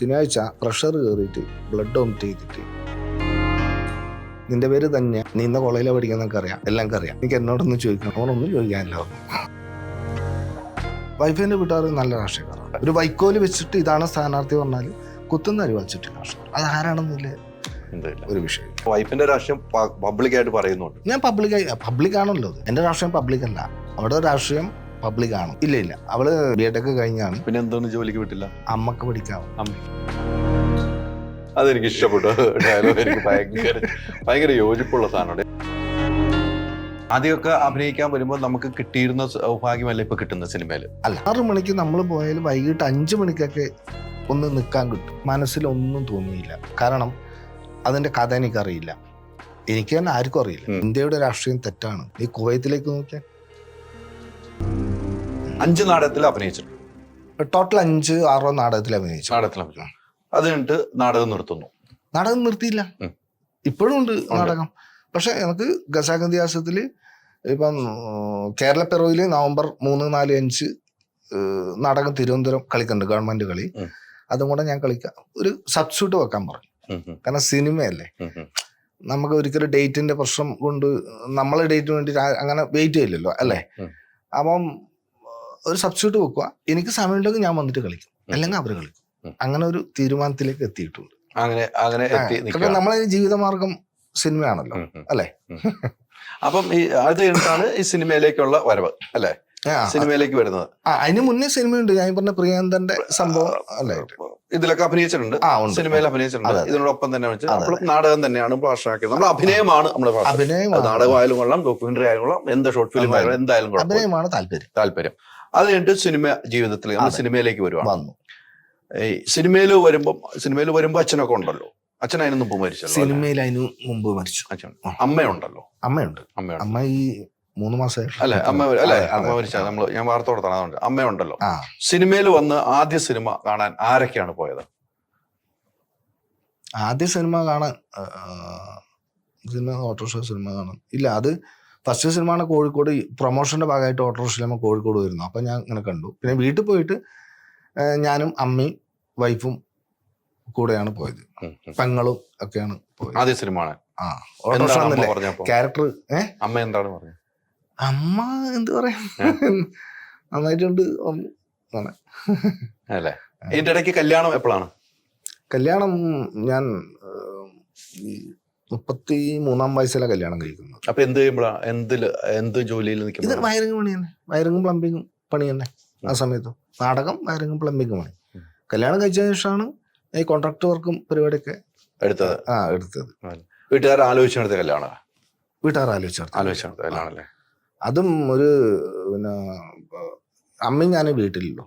ശനിയാഴ്ച പ്രഷർ കയറിയിട്ട് blood vomit ചെയ്തിട്ട്. നിന്റെ പേര് തന്നെ നീ ഇന്ന കോളേജിലെ പഠിക്കുന്നൊക്കെ അറിയാം എല്ലാം അറിയാം എനിക്ക് എന്നോടൊന്നും ചോദിക്കണം അവനൊന്നും ചോദിക്കാനില്ല. വൈഫിന്റെ വീട്ടുകാർ നല്ല രാഷ്ട്രീയക്കാരാണ്. ഒരു വൈക്കോൽ വെച്ചിട്ട് ഇതാണ് സ്ഥാനാർത്ഥി പറഞ്ഞാൽ കുത്തുന്ന അരി വലിച്ചിട്ട് രാഷ്ട്രീയം അത് ആരാണെന്നില്ല ഒരു വിഷയം. വൈഫിന്റെ രാഷ്ട്രീയം പബ്ലിക് ആയിട്ട് പറയുന്നുണ്ട്. ഞാൻ പബ്ലിക്കായി പബ്ലിക് ആണല്ലോ അത്. എന്റെ രാഷ്ട്രീയം പബ്ലിക് അല്ല. അവിടെ രാഷ്ട്രീയം പബ്ലിക് ആണ്. ഇല്ല ഇല്ല. അവൾ ബി എഡ് ഒക്കെ കഴിഞ്ഞാണ്. പിന്നെ എന്തോന്ന് ജോലിക്ക് വിട്ടില്ല? അമ്മയ്ക്ക് പഠിക്കാം അതെനിക്ക് ഇഷ്ടപ്പെട്ടു. ഡയലോഗ് എനിക്ക് ഭയങ്കര ഭയങ്കര യോജിപ്പുള്ള സാധനമാണ്. ആദ്യമൊക്കെ അഭിനയിക്കാൻ വരുമ്പോൾ നമുക്ക് കിട്ടിയിരുന്ന സൗഭാഗ്യമല്ല ഇപ്പൊ കിട്ടുന്ന സിനിമയിൽ? അല്ല ആറ് മണിക്ക് നമ്മൾ പോയാൽ വൈകിട്ട് അഞ്ചു മണിക്കൊക്കെ ഒന്ന് നിൽക്കാൻ കിട്ടും. മനസ്സിലൊന്നും തോന്നിയില്ല. കാരണം അതിന്റെ കഥ എനിക്കറിയില്ല. എനിക്ക് തന്നെ ആർക്കും അറിയില്ല. ഇന്ത്യയുടെ രാഷ്ട്രീയം തെറ്റാണ്. ഈ കുവൈത്തിലേക്ക് നോക്കിയാൽ അഞ്ച് നാടകത്തിൽ അഭിനയിച്ചിട്ടുണ്ട്. ടോട്ടൽ അഞ്ച് ആറോ നാടകത്തിൽ അഭിനയിച്ചു. നാടകത്തിൽ അഭിനയിച്ചു. അത് കഴിഞ്ഞിട്ട് നാടകം നിർത്തുന്നു. നാടകം നിർത്തിയില്ല. ഇപ്പോഴും ഉണ്ട് നാടകം. പക്ഷെ എനിക്ക് ഗസാഗന്തിയാസത്തിൽ ഇപ്പം ഉം, കേരള പെറോയിൽ നവംബർ മൂന്ന് നാല് അഞ്ച് നാടകം തിരുവനന്തപുരം കളിക്കുന്നുണ്ട് ഗവൺമെന്റ് കളി. അതും കൂടെ ഞാൻ കളിക്കാം. ഒരു സബ്സ്റ്റ്യൂട്ട് വെക്കാൻ പറഞ്ഞു. കാരണം സിനിമയല്ലേ. നമുക്ക് ഒരിക്കലും ഡേറ്റിന്റെ പ്രശ്നം കൊണ്ട് നമ്മളെ ഡേറ്റിന് വേണ്ടി അങ്ങനെ വെയിറ്റ് ചെയ്യില്ലല്ലോ അല്ലേ. അപ്പം ഒരു സബ്സ്റ്റിറ്റ്യൂട്ട് വെക്കുക. എനിക്ക് സമയമുണ്ടെങ്കിൽ ഞാൻ വന്നിട്ട് കളിക്കും. അല്ലെങ്കിൽ അവർ കളിക്കും. അങ്ങനെ ഒരു തീരുമാനത്തിലേക്ക് എത്തിയിട്ടുണ്ട്. അങ്ങനെ അങ്ങനെ കാരണം. നമ്മളെ ജീവിതമാർഗം സിനിമയാണല്ലോ. അല്ലേ? അപ്പം ഈ അത് കഴിഞ്ഞിട്ടാണ് ഈ സിനിമയിലേക്കുള്ള വരവ് അല്ലെ? സിനിമയിലേക്ക് വരുന്നത്. ആ, അതിന് മുന്നേ സിനിമയുണ്ട്. ഞാൻ പറഞ്ഞ പ്രിയന്തന്റെ സംഭവം അല്ലേ? ഇതിലൊക്കെ അഭിനയിച്ചിട്ടുണ്ട്. സിനിമയിൽ അഭിനയിച്ചിട്ടുണ്ട്. ഇതിനോടൊപ്പം തന്നെ വെച്ച് അതെ, നാടകം തന്നെയാണ് ഭാഷയാക്കിയത് നമ്മൾ അഭിനയമാണ് നമ്മുടെ ഭാഷ അഭിനയം നാടകമായാലും കൊള്ളാം ഡോക്യുമെന്ററി ആയാലും കൊള്ളാം എന്ത് ഷോർട്ട് ഫിലിം ആയാലും എന്തായാലും കൊള്ളാം. അഭിനയമാണ് താല്പര്യം. താല്പര്യം. അത് കഴിഞ്ഞിട്ട് സിനിമ ജീവിതത്തിൽ നമ്മൾ സിനിമയിലേക്ക് വരുവാണ്. വന്നു. ഈ സിനിമയിൽ വരുമ്പോൾ സിനിമയിൽ വരുമ്പോൾ അച്ഛനൊക്കെ ഉണ്ടല്ലോ. അച്ഛൻ അതിന് മുമ്പ് മരിച്ചു? സിനിമയിൽ അതിന് മുമ്പ് മരിച്ചു. അച്ഛൻ. അമ്മയുണ്ടല്ലോ. അമ്മയുണ്ട്. അമ്മയുണ്ട്. അമ്മ ഈ മൂന്ന് മാസം അല്ലെ അമ്മ അല്ലെ അമ്മ മരിച്ച നമ്മൾ ഞാൻ വാർത്ത കൊടുത്താണ് അതുകൊണ്ട്. അമ്മയുണ്ടല്ലോ. സിനിമയിൽ വന്ന് ആദ്യ സിനിമ കാണാൻ ആരൊക്കെയാണ് പോയത്? ആദ്യ സിനിമ കാണാൻ സിനിമ സിനിമ ഓട്ടോറിക്ഷ സിനിമ കാണാൻ. ഇല്ല അത് ഫസ്റ്റ് സിനിമയാണ് കോഴിക്കോട്. പ്രൊമോഷന്റെ ഭാഗമായിട്ട് ഓട്ടോറിക്ഷയിൽ സിനിമ കോഴിക്കോട് വരുന്നു. അപ്പൊ ഞാൻ ഇങ്ങനെ കണ്ടു. പിന്നെ വീട്ടിൽ പോയിട്ട് ഞാനും അമ്മയും വൈഫും കൂടെയാണ് പോയത്. പെങ്ങളും ഒക്കെയാണ് പോയത്. ആദ്യ ആ ഓട്ടോറിക്ഷ ക്യാരക്ടർ അമ്മ എന്താണ് പറഞ്ഞത്? അമ്മ എന്ത് പറയാ? നന്നായിട്ടുണ്ട്. അല്ലേ? ഇതിന്റെ ഇടയ്ക്ക് കല്യാണം എപ്പോഴാണ്? കല്യാണം ഞാൻ മുപ്പത്തി മൂന്നാം വയസ്സിലാണ് കല്യാണം കഴിക്കുന്നത്. അപ്പൊ എന്ത് ചെയ്യുമ്പോഴാണ് എന്തിൽ എന്ത് ജോലിയിൽ ഇത് നിൽക്കുമ്പോൾ വയറിംഗ് പണി തന്നെ. വയറിംഗും പ്ലംബിങ്ങും പണി തന്നെ ആ സമയത്ത്. നാടകം വയറിംഗും പ്ലംബിങ്ങും പണി കല്യാണം കഴിച്ചതിന് ശേഷമാണ് ഈ കോൺട്രാക്ട് വർക്കും പരിപാടിയൊക്കെ എടുത്തത്? ആ എടുത്തത്. വീട്ടുകാർ ആലോചിച്ചെടുത്ത കല്യാണം? വീട്ടുകാർ ആലോചിച്ചു ആലോചിച്ചെടുത്ത അതും ഒരു പിന്നെ അമ്മയും ഞാനും വീട്ടിലുള്ളൂ.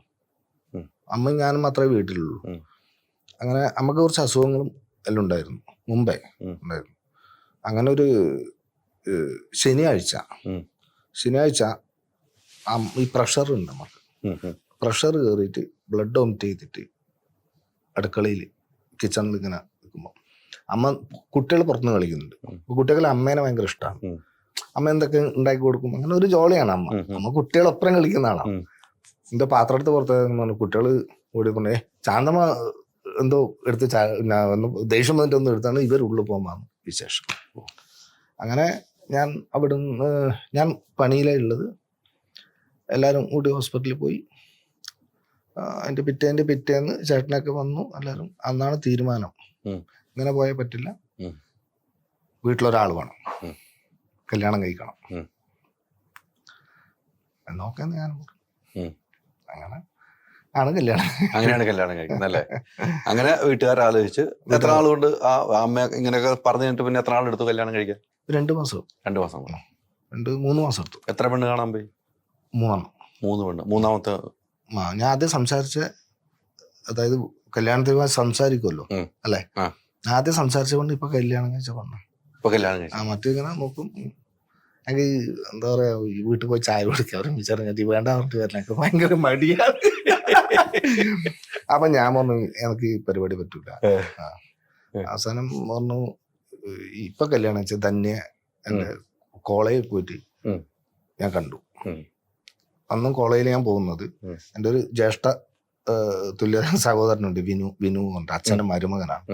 ഉം. അമ്മയും ഞാനും മാത്രമേ വീട്ടിലുള്ളൂ. ഉം. അങ്ങനെ അമ്മയ്ക്ക് കുറച്ച് അസുഖങ്ങളും എല്ലാം ഉണ്ടായിരുന്നു. ഉം. ഉണ്ടായിരുന്നു അങ്ങനെ ഒരു ശനിയാഴ്ച. ശനിയാഴ്ച ഈ പ്രഷർ ഉണ്ട് നമുക്ക്. പ്രഷർ കയറിയിട്ട് ബ്ലഡ് വോമിറ്റ് ചെയ്തിട്ട് അടുക്കളയിൽ കിച്ചണിൽ ഇങ്ങനെ നിൽക്കുമ്പോൾ അമ്മ കുട്ടികൾ പുറത്തുനിന്ന് കളിക്കുന്നുണ്ട് കുട്ടികളെ അമ്മേനെ ഭയങ്കര ഇഷ്ടമാണ് അമ്മ എന്തൊക്കെ ഉണ്ടാക്കി കൊടുക്കും അങ്ങനെ ഒരു ജോളിയാണ് അമ്മ. അമ്മ കുട്ടികളൊപ്പം കളിക്കുന്ന ആളാണ് ഉം. എന്റെ പാത്രം എടുത്ത് പുറത്തു കുട്ടികൾ ഓടി പറഞ്ഞേ ചാന്തമ്മ എന്തോ എടുത്ത് ദേഷ്യം വന്നിട്ട് ഒന്നും എടുത്താണ് ഇവർ ഉള്ളിൽ പോകാൻ വിശേഷം. അങ്ങനെ ഞാൻ അവിടുന്ന് ഞാൻ പണിയിലേ ഉള്ളത്. എല്ലാവരും കൂടി ഹോസ്പിറ്റലിൽ പോയി. എന്റെ പിറ്റേന്റെ പിറ്റേന്ന് ചേട്ടനൊക്കെ വന്നു. എല്ലാവരും അന്നാണ് തീരുമാനം. ഇങ്ങനെ പോയാൽ പറ്റില്ല. വീട്ടിലൊരാൾ വേണം. കല്യാണം കഴിക്കണം. എന്നൊക്കെയാണ് ഞാൻ. പറഞ്ഞു. അങ്ങനെ ആണ് കല്യാണം. അങ്ങനെയാണ് കല്യാണം കഴിക്കുന്നത് അല്ലേ? അങ്ങനെ വീട്ടുകാർ ആലോചിച്ച് എത്ര നാൾ കൊണ്ട് ആ അമ്മ ഇങ്ങനെയൊക്കെ പറഞ്ഞു കഴിഞ്ഞിട്ട് പിന്നെ എത്ര നാളെടുത്തു കല്യാണം കഴിക്കാൻ? രണ്ട് മാസം. രണ്ടു മാസം രണ്ട് മൂന്ന് മാസം എടുത്തു. എത്ര പെണ്ണ് കാണാൻ പോയി? മൂന്നെണ്ണം. മൂന്ന് പെണ്ണ്. മൂന്നാമത്തെ ആ ഞാൻ ആദ്യം സംസാരിച്ച അതായത് കല്യാണത്തിന് സംസാരിക്കുമല്ലോ. അല്ലേ? ആദ്യം ആദ്യം സംസാരിച്ചുകൊണ്ട് ഇപ്പൊ കല്യാണം കഴിച്ച പെണ്ണ് ഇപ്പൊ കല്യാണം ആ കഴിച്ചു. മറ്റേ ഇങ്ങനെ നോക്കും. എനിക്ക് എന്താ പറയാ വീട്ടിൽ പോയി ചായ കുടിക്കുക അവരും വിചാരിച്ചു വേണ്ട പറഞ്ഞിട്ട് വരണൊക്കെ ഭയങ്കര മടിയാണ്. അപ്പൊ ഞാൻ പറഞ്ഞു എനിക്ക് ഈ പരിപാടി പറ്റൂല. അവസാനം പറഞ്ഞു ഇപ്പൊ കല്യാണം വെച്ചാൽ തന്നെ എന്റെ കോളേജിൽ പോയിട്ട് ഞാൻ കണ്ടു. അന്നും കോളേജിൽ ഞാൻ പോകുന്നത് എന്റെ എന്റെ ഒരു ജ്യേഷ്ഠ തുല്യ സഹോദരനുണ്ട് വിനു വിനു ഉണ്ട് അച്ഛന്റെ മരുമകനാണ്.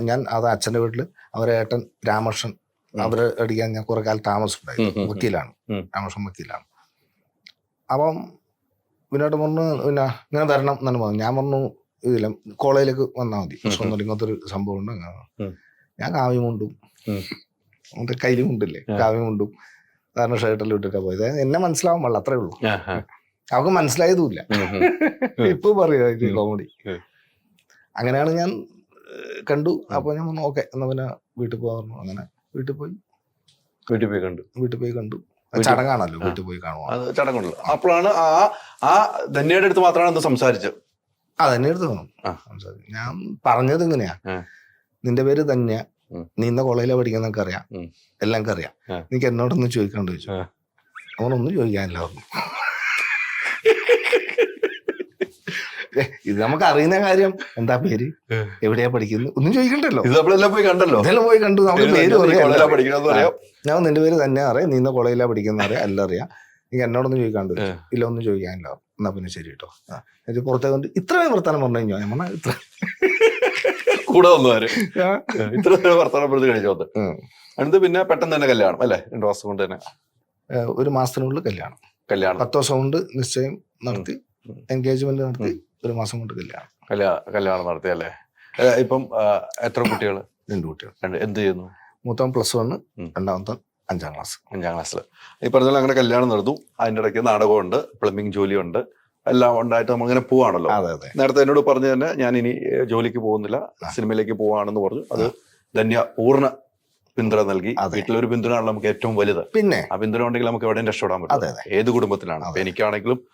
ഞാൻ അത് അച്ഛന്റെ വീട്ടിൽ അവരെ ഏട്ടൻ രാമകൃഷ്ണൻ അവരെ അടിക്കാൻ ഞാൻ കുറെ കാലം താമസിച്ചുണ്ടായി ഉം, ഉം, ഉം. വക്കീലാണ്. രാമകൃഷ്ണൻ വക്കീലാണ്. അപ്പം വിനോട്ട് പറഞ്ഞു പിന്നെ ഇങ്ങനെ തരണം എന്നാണ് പറഞ്ഞു ഞാൻ പറഞ്ഞു ഇതില്ല കോളേജിലേക്ക് വന്നാൽ മതി. പ്രശ്നമൊന്നുമില്ല ഇങ്ങനത്തെ ഒരു സംഭവം ഉണ്ട് അങ്ങനെ ഞാൻ കാവ്യം കൊണ്ടും അങ്ങനത്തെ കയ്യിലും കൊണ്ടില്ലേ കാവ്യം കൊണ്ടും കാരണം ഷർട്ടെല്ലാം ഇട്ടിട്ടാ പോയത്. എന്നെ മനസ്സിലാവാൻ പാടില്ല അത്രേ ഉള്ളൂ. അവർക്ക് മനസ്സിലായതുമില്ല. ഇപ്പൊ പറയാ കോമഡി അങ്ങനെയാണ് ഞാൻ കണ്ടു. അപ്പൊ ഞാൻ പറഞ്ഞു ഓക്കെ എന്നാ പിന്നെ വീട്ടിൽ പോകാൻ പറഞ്ഞു. അങ്ങനെ വീട്ടിൽ പോയി. വീട്ടിൽ പോയി കണ്ടു. വീട്ടിൽ പോയി കണ്ടു. ചടങ്ങാണല്ലോ വീട്ടിൽ പോയി കാണുക ചടങ്ങുണ്ടല്ലോ അപ്പോഴാണ് ആ ആ ധന്യയുടെ അടുത്ത് മാത്രമാണ് എന്ത് സംസാരിച്ചത്. ആ ധന്യ അടുത്ത് ആ. ഞാൻ പറഞ്ഞത് ഇങ്ങനെയാ. നിന്റെ പേര് ധന്യ. നീ ഇന്ന കോളേജിലെ പഠിക്കുന്ന അറിയാം. എല്ലാം അറിയാം. നിനക്ക് എന്നോടൊന്നും ചോദിക്കാണ്ട് ചോദിച്ചു. അവനൊന്നും ചോദിക്കാനില്ല പറഞ്ഞു ഏ, ഇത് നമുക്ക് അറിയുന്ന കാര്യം. എന്താ പേര്? എവിടെയാ പഠിക്കുന്നു? ഒന്നും ചോദിക്കണ്ടല്ലോ. ഇത് നമ്മളെല്ലാം പോയി കണ്ടല്ലോ. ഇതെല്ലാം പോയി കണ്ടു. നമുക്ക് പേര് അറിയാം. ഞാൻ നിന്റെ പേര് തന്നെ അറിയാം. നീ ഇന്ന കോളേജിലാ പഠിക്കുന്ന അറിയാം. എല്ലാം അറിയാം. നീ എന്നോടൊന്നും ചോദിക്കാണ്ട്. ഇല്ല ഒന്നും ചോദിക്കാനില്ല. എന്നാ പിന്നെ ശരി കേട്ടോ. എന്നിട്ട് പുറത്തേക്ക് കൊണ്ട് ഇത്രയും വർത്താനം പറഞ്ഞു കഴിഞ്ഞോ? ഞാൻ ഇത്ര കൂടെ വന്നു. ഇത്ര ഉം. അടുത്ത് പിന്നെ പെട്ടെന്ന് തന്നെ കല്യാണം അല്ലേ? രണ്ടു മാസം കൊണ്ട് തന്നെ. ഒരു മാസത്തിനുള്ളിൽ കല്യാണം. കല്യാണം. പത്ത് ദിവസം കൊണ്ട് നിശ്ചയം നടത്തി എൻഗേജ്മെന്റ് നടത്തി ഒരു മാസം കൊണ്ട് കല്യാണം. കല്യാ- കല്യാണം നടത്തി അല്ലേ? ഇപ്പം എത്ര കുട്ടികൾ രണ്ട് കുട്ടികൾ. രണ്ട് എന്ത് ചെയ്യുന്നു? മൂത്തവൻ പ്ലസ് വൺ. രണ്ടാമത്തെ അഞ്ചാം ക്ലാസ് അഞ്ചാം ക്ലാസ്സിൽ ഈ പറഞ്ഞാൽ അങ്ങനെ കല്യാണം നടന്നു. അതിന്റെ ഇടയ്ക്ക് നാടകമുണ്ട് പ്ലംബിംഗ് ജോലിയുണ്ട്. എല്ലാം ഉണ്ടായിട്ട് നമ്മൾ ഇങ്ങനെ പോവാണല്ലോ. അതെ അതെ. നേരത്തെ എന്നോട് പറഞ്ഞു തന്നെ ഞാൻ ഇനി ജോലിക്ക് പോകുന്നില്ല സിനിമയിലേക്ക് പോവാണെന്ന് പറഞ്ഞു. അത് ധന്യ പൂർണ പിന്തുണ നൽകി. വീട്ടിലൊരു പിന്തുണയാണ് നമുക്ക് ഏറ്റവും വലുത്. പിന്നെ? ആ പിന്തുണ ഉണ്ടെങ്കിൽ നമുക്ക് എവിടെയും രക്ഷപ്പെടാൻ പറ്റും. ഏത് കുടുംബത്തിലാണ്. എനിക്കാണെങ്കിലും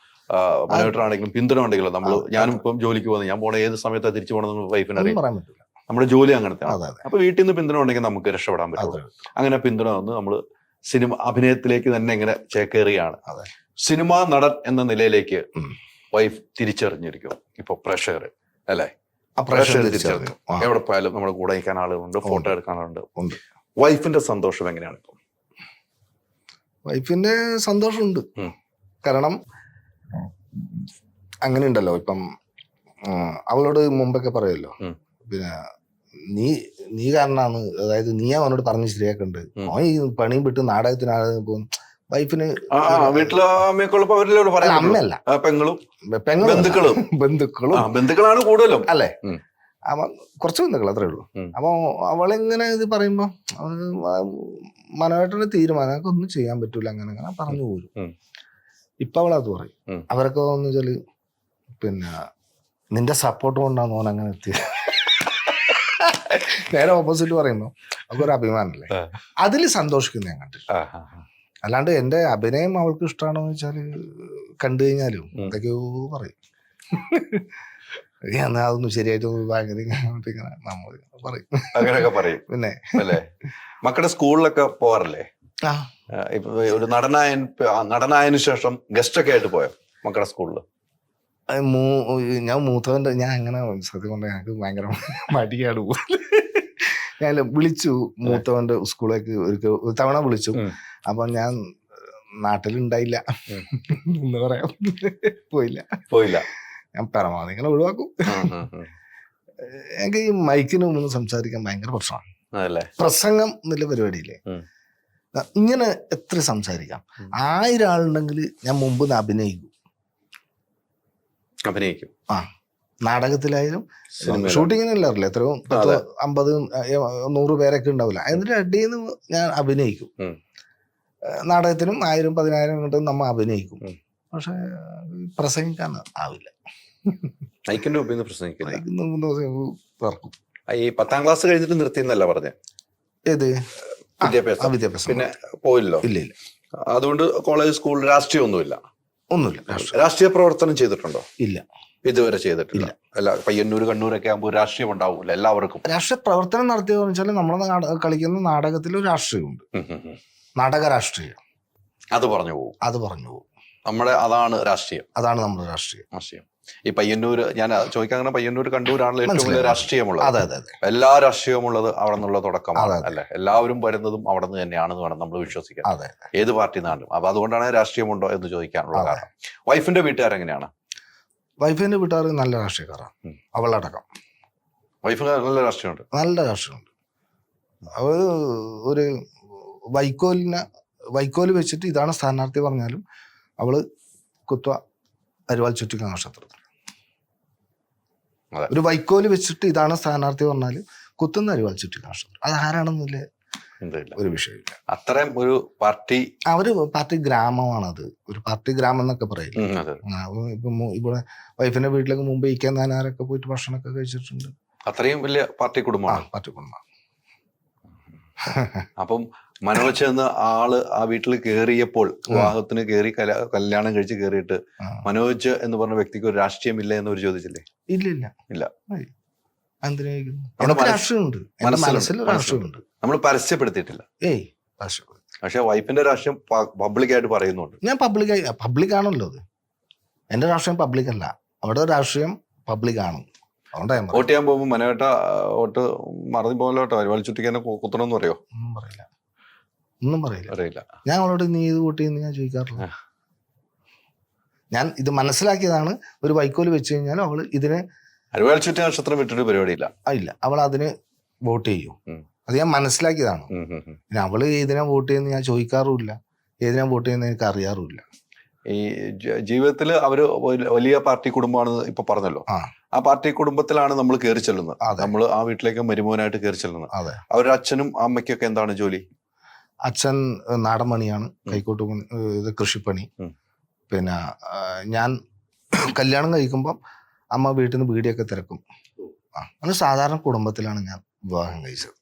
മനോഹരാണെങ്കിലും പിന്തുണ ഉണ്ടെങ്കിലും നമ്മൾ. ഞാനും ഇപ്പം ജോലിക്ക് പോകുന്നത് ഞാൻ പോണ ഏത് സമയത്താണ് തിരിച്ചു പോകണമെന്ന് വൈഫിന് അറിയാൻ അറിയാം നമ്മുടെ ജോലി അങ്ങനത്തെ അപ്പൊ വീട്ടിൽ നിന്ന് പിന്തുണ ഉണ്ടെങ്കിൽ നമുക്ക് രക്ഷപ്പെടാൻ പറ്റും അങ്ങനെ പിന്തുണ വന്ന് നമ്മൾ സിനിമ അഭിനയത്തിലേക്ക് തന്നെ ഇങ്ങനെ ചേക്കേറിയാണ്. സിനിമാ നടൻ എന്ന നിലയിലേക്ക് വൈഫ് തിരിച്ചറിഞ്ഞിരിക്കും. ഇപ്പൊ പ്രഷർ അല്ലേ? ആ പ്രഷർ തിരിച്ചറിഞ്ഞു. എവിടെ പോയാലും നമ്മുടെ കൂടെ നിൽക്കാൻ ആളുകളുണ്ട് ഫോട്ടോ എടുക്കാൻ ആളുണ്ട്. വൈഫിന്റെ സന്തോഷം എങ്ങനെയാണ് ഇപ്പം? വൈഫിന്റെ സന്തോഷമുണ്ട്. കാരണം അങ്ങനെ ഉണ്ടല്ലോ ഇപ്പം അവളോട് മുമ്പൊക്കെ പറയുമല്ലോ. പിന്നെ നീ നീ കാരണമാണ് അതായത് നീ അവനോട് പറഞ്ഞ് ശരിയാക്കുന്നുണ്ട്. അവൻ ഈ പണിയും വിട്ട് നാടകത്തിനാണ് പോകും. വൈഫിന് വീട്ടിലെ അമ്മയൊക്കെ അവരിലോട് അമ്മയല്ല. ആ, പെങ്ങളും? പെങ്ങളും ബന്ധുക്കളും? ബന്ധുക്കളും. ബന്ധുക്കളാണ് കൂടുതലും. അല്ലേ? അവ കുറച്ച് ബന്ധുക്കൾ അത്രേ ഉള്ളൂ. അപ്പോൾ അപ്പൊ അവളിങ്ങനെ ഇത് പറയുമ്പോ മനോഹരന്റെ തീരുമാനം അതൊക്കെ ഒന്നും ചെയ്യാൻ പറ്റൂല അങ്ങനെ അങ്ങനെ പറഞ്ഞു പോരും. ഇപ്പൊ അവളത് പറയും. അവരൊക്കെ എന്ന് വെച്ചാൽ പിന്നെ നിന്റെ സപ്പോർട്ട് കൊണ്ടാന്ന് ഓൻ അങ്ങനെ എത്തിയത് നേരെ ഓപ്പോസിറ്റ് പറയുന്നു. അപ്പൊ ഒരു അഭിമാനല്ലേ. അതിൽ സന്തോഷിക്കുന്ന ഞാൻ കണ്ടില്ല. അല്ലാണ്ട് എന്റെ അഭിനയം അവൾക്ക് ഇഷ്ടമാണോ എന്ന് വെച്ചാൽ കണ്ടു കഴിഞ്ഞാലും. എന്തൊക്കെയോ പറയും. ഞാൻ അതൊന്നും ശരിയായിട്ട് ഭയങ്കര ഇങ്ങനെ ഇങ്ങനെ നമ്മൾ പറയും. അങ്ങനെയൊക്കെ പറയും. പിന്നെ അല്ലേ? മക്കളുടെ സ്കൂളിലൊക്കെ പോവാറില്ലേ? ഇപ്പൊ ഒരു നടനായ നടനായതിനു ശേഷം ഗസ്റ്റ് ഒക്കെ ആയിട്ട് പോയോ മക്കളുടെ സ്കൂളിൽ അത് മൂ- ഞാൻ മൂത്തവന്റെ ഞാൻ അങ്ങനെ സത്യം കൊണ്ട് ഞങ്ങൾക്ക് ഭയങ്കര മടിയാണ് ഞാൻ വിളിച്ചു മൂത്തവന്റെ സ്കൂളിലേക്ക് ഒരു തവണ വിളിച്ചു. അപ്പം ഞാൻ നാട്ടിലുണ്ടായില്ല. എന്ന് പറയാം പോയില്ല. പോയില്ല. ഞാൻ പരമാവധി ഇങ്ങനെ ഒഴിവാക്കും. എനിക്ക് ഈ മൈക്കിന് മുമ്പ് സംസാരിക്കാൻ ഭയങ്കര പ്രശ്നമാണ്. പ്രസംഗം എന്നുള്ള പരിപാടിയില്ലേ. ഇങ്ങനെ എത്ര സംസാരിക്കാം. ആയിരം ആളുണ്ടെങ്കിൽ ഞാൻ മുമ്പ് നിന്ന് അഭിനയിക്കും. ആ നാടകത്തിലായാലും സിനിമയിലും. ഷൂട്ടിങ്ങിനല്ല എത്രയോ പത്ത്. അമ്പത് നൂറ് പേരൊക്കെ ഉണ്ടാവില്ല. എന്നിട്ട് അടിയിൽ നിന്ന് ഞാൻ അഭിനയിക്കും. നാടകത്തിനും ആയിരം പതിനായിരം കിട്ടും നമ്മൾ അഭിനയിക്കും. പക്ഷെ പ്രസംഗിക്കാൻ ആവില്ല. ദിവസം പറക്കും ആ, ഈ പത്താം ക്ലാസ് കഴിഞ്ഞിട്ട് നിർത്തിയെന്നല്ല പറഞ്ഞേ? ഏത്? വിദ്യാഭ്യാസം. പിന്നെ പോയില്ലോ ഇല്ല ഇല്ല. അതുകൊണ്ട് കോളേജ് സ്കൂൾ രാഷ്ട്രീയം ഒന്നുമില്ല. രാഷ്ട്രീയ പ്രവർത്തനം ചെയ്തിട്ടുണ്ടോ? ഇല്ല. ഇതുവരെ ചെയ്തിട്ടില്ല. അല്ല പയ്യന്നൂർ കണ്ണൂരൊക്കെ ആകുമ്പോൾ രാഷ്ട്രീയം ഉണ്ടാവില്ല എല്ലാവർക്കും. രാഷ്ട്രീയ പ്രവർത്തനം നടത്തിയെന്ന് വെച്ചാൽ നമ്മുടെ കളിക്കുന്ന നാടകത്തിൽ ഒരു രാഷ്ട്രീയമുണ്ട്. നാടക രാഷ്ട്രീയം അത് പറഞ്ഞു പോകും അത് പറഞ്ഞു പോകും നമ്മുടെ അതാണ് രാഷ്ട്രീയം. അതാണ് നമ്മുടെ രാഷ്ട്രീയം. രാഷ്ട്രീയം. ഈ പയ്യന്നൂർ ഞാൻ ചോദിക്കാൻ കാരണം പയ്യന്നൂർ കണ്ടൂരാണല്ലോ ഏറ്റവും വലിയ. രാഷ്ട്രീയമുള്ളത്. അതെ അതെ അതെ. എല്ലാ രാഷ്ട്രീയമുള്ളത് അവിടെ നിന്നുള്ള തുടക്കമാണ്. അല്ലെ? എല്ലാവരും വരുന്നതും അവിടെ നിന്ന് തന്നെയാണെന്ന് വേണം നമ്മൾ വിശ്വസിക്കാൻ. അതെ ഏത് പാർട്ടി നിന്നാലും. അപ്പൊ അതുകൊണ്ടാണ് രാഷ്ട്രീയമുണ്ടോ എന്ന് ചോദിക്കാനുള്ള. കാരണം. വൈഫിന്റെ വീട്ടുകാരെങ്ങനെയാണ്? വൈഫിന്റെ വീട്ടുകാർ നല്ല രാഷ്ട്രീയക്കാരാണ്. അവളടക്കം. വൈഫ് നല്ല രാഷ്ട്രീയമുണ്ട്? നല്ല രാഷ്ട്രീയമുണ്ട്. അവ ഒരു വൈക്കോലിനെ വൈക്കോൽ വെച്ചിട്ട് ഇതാണ് സ്ഥാനാർത്ഥി പറഞ്ഞാലും അവൾ കുത്വ അരുവാൾ ചുറ്റും നക്ഷത്രത്തിൽ. അതെ. ഒരു വൈക്കോൽ വെച്ചിട്ട് ഇതാണ് സ്ഥാനാർത്ഥി പറഞ്ഞാൽ കുത്തുന്ന അരുവാൾ ചുറ്റിക്ക നക്ഷത്രം. അത് ആരാണെന്നില്ല ഒരു വിഷയമില്ല. അത്രയും ഒരു പാർട്ടി അവർ പാർട്ടി ഗ്രാമമാണത്. ഒരു പാർട്ടി ഗ്രാമം എന്നൊക്കെ പറയില്ല? ഇപ്പൊ ഇവിടെ വൈഫിന്റെ വീട്ടിലേക്ക് മുമ്പ് ഇരിക്കാൻ ആരൊക്കെ പോയിട്ട് ഭക്ഷണമൊക്കെ കഴിച്ചിട്ടുണ്ട്. അത്രയും വലിയ പാർട്ടി കുടുംബമാണ്. പാർട്ടി കുടുംബമാണ്. അപ്പം മനോജ് എന്ന ആൾ ആ വീട്ടിൽ കയറിയപ്പോൾ വിവാഹത്തിന് കയറി കല്യാണം കഴിച്ച് കയറിയിട്ട്. മനോജ് എന്ന് പറഞ്ഞ വ്യക്തിക്ക് ഒരു രാഷ്ട്രീയമില്ല എന്ന് ഒരു ചോദിച്ചില്ലേ? ഇല്ല ഇല്ല. ഇല്ല. രാഷ്ട്രീയമുണ്ട്. നമ്മൾ പരസ്യപ്പെടുത്തിയിട്ടില്ല. ഏയ് പക്ഷെ വൈഫിന്റെ രാഷ്ട്രീയം പബ്ലിക്കായിട്ട് പറയുന്നുണ്ട്. ഞാൻ പബ്ലിക് പബ്ലിക് ആണല്ലോ അത്. എന്റെ രാഷ്ട്രീയം പബ്ലിക് അല്ല അവിടെ രാഷ്ട്രീയം പബ്ലിക് ആണ് വോട്ട് ചെയ്യാൻ പോകുമ്പോൾ മനോട്ട വോട്ട് മറന്നു പോകലോട്ടോ. ഒരുപാട് ചുറ്റിക്കാനെ കുത്തണമെന്ന് പറയോ? പറയില്ല. ഒന്നും പറയില്ല. അറിയില്ല ഞാൻ അവളോട് നീ ഇത് കൂട്ടിയെന്ന് ഞാൻ ചോദിക്കാറില്ല ഞാൻ ഇത് മനസ്സിലാക്കിയതാണ് ഒരു വൈക്കോൽ വെച്ച് കഴിഞ്ഞാൽ അവൾ ഇതിന് അരുവാൾ ചുറ്റ നക്ഷത്രം വിട്ടിട്ട് പരിപാടിയില്ല. ആ, ഇല്ല. അവൾ അതിന് വോട്ട് ചെയ്യൂ. ഉം. അത് ഞാൻ മനസ്സിലാക്കിയതാണ്. ഉം, ഉം, ഉം. പിന്നെ അവൾ ഏതിനാ വോട്ട് ചെയ്യുന്ന ഞാൻ ചോദിക്കാറുമില്ല. ഏതിനാ വോട്ട് ചെയ്യുന്ന എനിക്ക് അറിയാറുമില്ല. ഈ ജീവിതത്തിൽ അവർ അവർ വലി- വലിയ പാർട്ടി കുടുംബമാണെന്ന് ഇപ്പൊ പറഞ്ഞല്ലോ. ആ. ആ പാർട്ടി കുടുംബത്തിലാണ് നമ്മൾ കയറി ചെല്ലുന്നത്. അതെ. നമ്മൾ ആ വീട്ടിലേക്ക് മരുമോനായിട്ട് കയറി ചെല്ലുന്നത്. അതെ. അവരുടെ അച്ഛനും അമ്മയ്ക്കൊക്കെ എന്താണ് ജോലി? അച്ഛൻ നാടമണിയാണ് കൈക്കോട്ട് ഇത് കൃഷിപ്പണി. പിന്നെ ഞാൻ കല്യാണം കഴിക്കുമ്പം അമ്മ വീട്ടിൽ നിന്ന് വീടിയൊക്കെ തിരക്കും ആ അത് സാധാരണ കുടുംബത്തിലാണ് ഞാൻ വിവാഹം കഴിച്ചത്.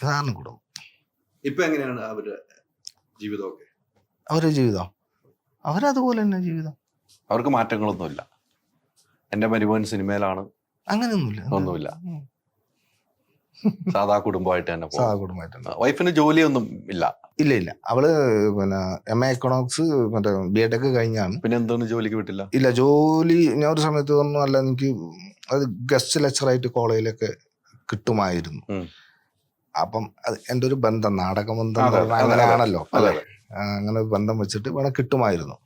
സാധാരണ കുടുംബം. ഇപ്പൊ എങ്ങനെയാണ് അവരുടെ ജീവിതമൊക്കെ? അവരുടെ ജീവിതം. അവരതുപോലെ തന്നെ ജീവിതം. അവർക്ക് മാറ്റങ്ങളൊന്നുമില്ല. എന്റെ മരുമോൻ സിനിമയിലാണ്. അങ്ങനെയൊന്നുമില്ല. ഒന്നുമില്ല. സാധാ കുടുംബമായിട്ട് തന്നെ സാധാ സാധാ തന്നെ. വൈഫിന് ജോലിയൊന്നും ഇല്ല. ഇല്ല ഇല്ല. അവൾ പിന്നെ എം എ എക്കണോമിക്സ് മറ്റേ ബി ഒക്കെ കഴിഞ്ഞാണ്. പിന്നെ എന്താണ് ജോലിക്ക് വിട്ടില്ല? ഇല്ല ജോലി ഞാൻ ഒരു സമയത്ത് ഒന്നും അല്ല എനിക്ക് അത് ഗസ്റ്റ് ലെക്ചറായിട്ട് കോളേജിലൊക്കെ കിട്ടുമായിരുന്നു. അപ്പം അത് എന്റെ ഒരു ബന്ധം നാടക ബന്ധം എന്ന് അതെ, പറഞ്ഞാൽ അതെ, അങ്ങനെയാണല്ലോ. അല്ലേ അങ്ങനെ ഒരു ബന്ധം വെച്ചിട്ട് വേണം കിട്ടുമായിരുന്നു.